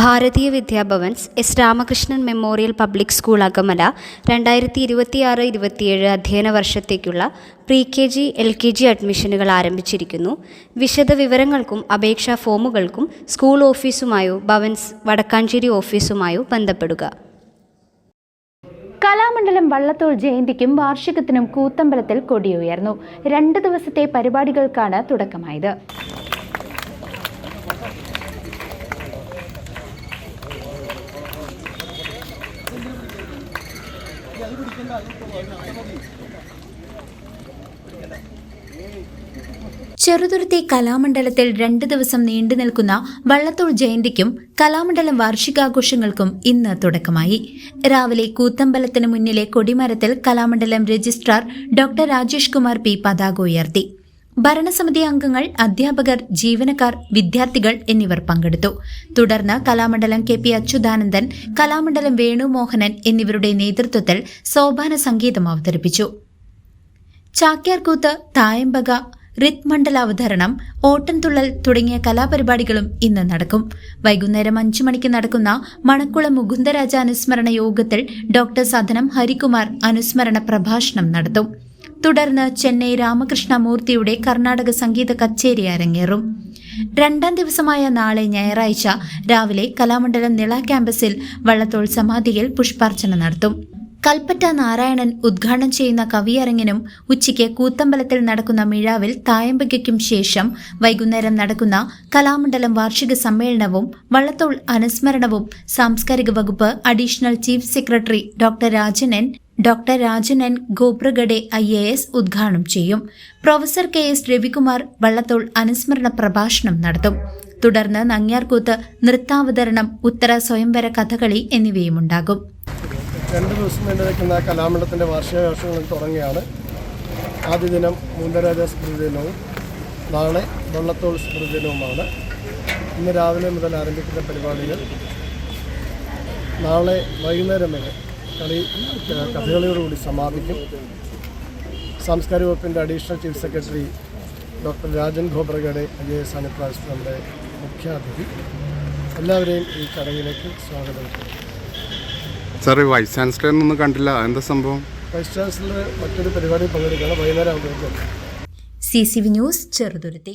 Bharatiya Vidyabhavans S Ramakrishnan memorial public school Akamala രണ്ടായിരത്തി ഇരുപത്തിയാറ് ഇരുപത്തിയേഴ് അധ്യയന വർഷത്തേക്കുള്ള pre K G L K G അഡ്മിഷനുകൾ ആരംഭിച്ചിരിക്കുന്നു. വിശദവിവരങ്ങൾക്കും അപേക്ഷാ ഫോമുകൾക്കും സ്കൂൾ ഓഫീസുമായോ ഭവൻസ് വടക്കാഞ്ചേരി ഓഫീസുമായോ ബന്ധപ്പെടുക. കലാമണ്ഡലം വള്ളത്തോൾ ജയന്തിക്കും വാർഷികത്തിനും കൂത്തമ്പലത്തിൽ കൊടിയുയർന്നു. രണ്ട് ദിവസത്തെ പരിപാടികൾക്കാണ് തുടക്കമായത്. ചെറുതുരുത്തി കലാമണ്ഡലത്തിൽ രണ്ട് ദിവസം നീണ്ടു നിൽക്കുന്ന വള്ളത്തോൾ ജയന്തിക്കും കലാമണ്ഡലം വാർഷികാഘോഷങ്ങൾക്കും ഇന്ന് തുടക്കമായി. രാവിലെ കൂത്തമ്പലത്തിന് മുന്നിലെ കൊടിമരത്തിൽ Kalamandalam registrar doctor Rajesh Kumar P പതാക ഉയർത്തി. ഭരണസമിതി അംഗങ്ങൾ അധ്യാപകർ ജീവനക്കാർ വിദ്യാർത്ഥികൾ എന്നിവർ പങ്കെടുത്തു. തുടർന്ന് കലാമണ്ഡലം കെ പി അച്യുതാനന്ദൻ കലാമണ്ഡലം വേണുമോഹനൻ എന്നിവരുടെ നേതൃത്വത്തിൽ സോപാന സംഗീതം അവതരിപ്പിച്ചു. ചാക്യാർകൂത്ത് തായമ്പക റിത് മണ്ഡലാവതരണം ഓട്ടൻതുള്ളൽ തുടങ്ങിയ കലാപരിപാടികളും ഇന്ന് നടക്കും. വൈകുന്നേരം അഞ്ചു മണിക്ക് നടക്കുന്ന മണക്കുളം മുകുന്ദരാജ അനുസ്മരണ യോഗത്തിൽ ഡോക്ടർ സദനം ഹരികുമാർ അനുസ്മരണ പ്രഭാഷണം നടത്തും. തുടർന്ന് ചെന്നൈ രാമകൃഷ്ണ മൂർത്തിയുടെ കർണാടക സംഗീത കച്ചേരി അരങ്ങേറും. രണ്ടാം ദിവസമായ നാളെ ഞായറാഴ്ച രാവിലെ കലാമണ്ഡലം നിള ക്യാമ്പസിൽ വള്ളത്തോൾ സമാധിയിൽ പുഷ്പാർച്ചന നടത്തും. കൽപ്പറ്റ നാരായണൻ ഉദ്ഘാടനം ചെയ്യുന്ന കവിയരങ്ങിനും ഉച്ചയ്ക്ക് കൂത്തമ്പലത്തിൽ നടക്കുന്ന മിഴാവിൽ തായമ്പകയ്ക്കും ശേഷം വൈകുന്നേരം നടക്കുന്ന കലാമണ്ഡലം വാർഷിക സമ്മേളനവും വള്ളത്തോൾ അനുസ്മരണവും സാംസ്കാരിക വകുപ്പ് additional chief secretary doctor Rajanan doctor Rajan N. Khobragade I A S ഉദ്ഘാടനം ചെയ്യും. Professor K. S. Ravikumar Vallathol അനുസ്മരണ പ്രഭാഷണം നടത്തും. തുടർന്ന് നങ്ങ്യാർകൂത്ത് നൃത്താവതരണം ഉത്തര സ്വയംവര കഥകളി എന്നിവയുമുണ്ടാകും. രണ്ട് ദിവസം നീണ്ടു നിൽക്കുന്ന കലാമണ്ഡലത്തിന്റെ വാർഷികാഘോഷങ്ങൾ തുടങ്ങിയാണ്. ആദ്യ ദിനം മുണ്ടരാജ സ്മൃതി ദിനവും നാളെ വള്ളത്തോൾ സ്മൃതി ദിനവുമാണ്. ഇന്ന് രാവിലെ മുതൽ ആരംഭിക്കുന്ന പരിപാടികൾ നാളെ വൈകുന്നേരം വരെ കളി കഥകളിയോടുകൂടി സമാപിക്കും. സാംസ്കാരിക വകുപ്പിന്റെ additional chief secretary doctor Rajan Khobragade I A S ആണ് ഇപ്രാവശ്യത്തെ നമ്മുടെ മുഖ്യാതിഥി. എല്ലാവരെയും ഈ ചടങ്ങിലേക്ക് സ്വാഗതം. ചെയ്യുന്നു സാർ വൈസ് ചാൻസലറിനൊന്നും കണ്ടില്ല. എന്താ സംഭവം? വൈസ് ചാൻസലർ മറ്റൊരു പരിപാടി പങ്കെടുക്കുകയാണ് വൈകുന്നേരം C C V news Cheruthuruthy.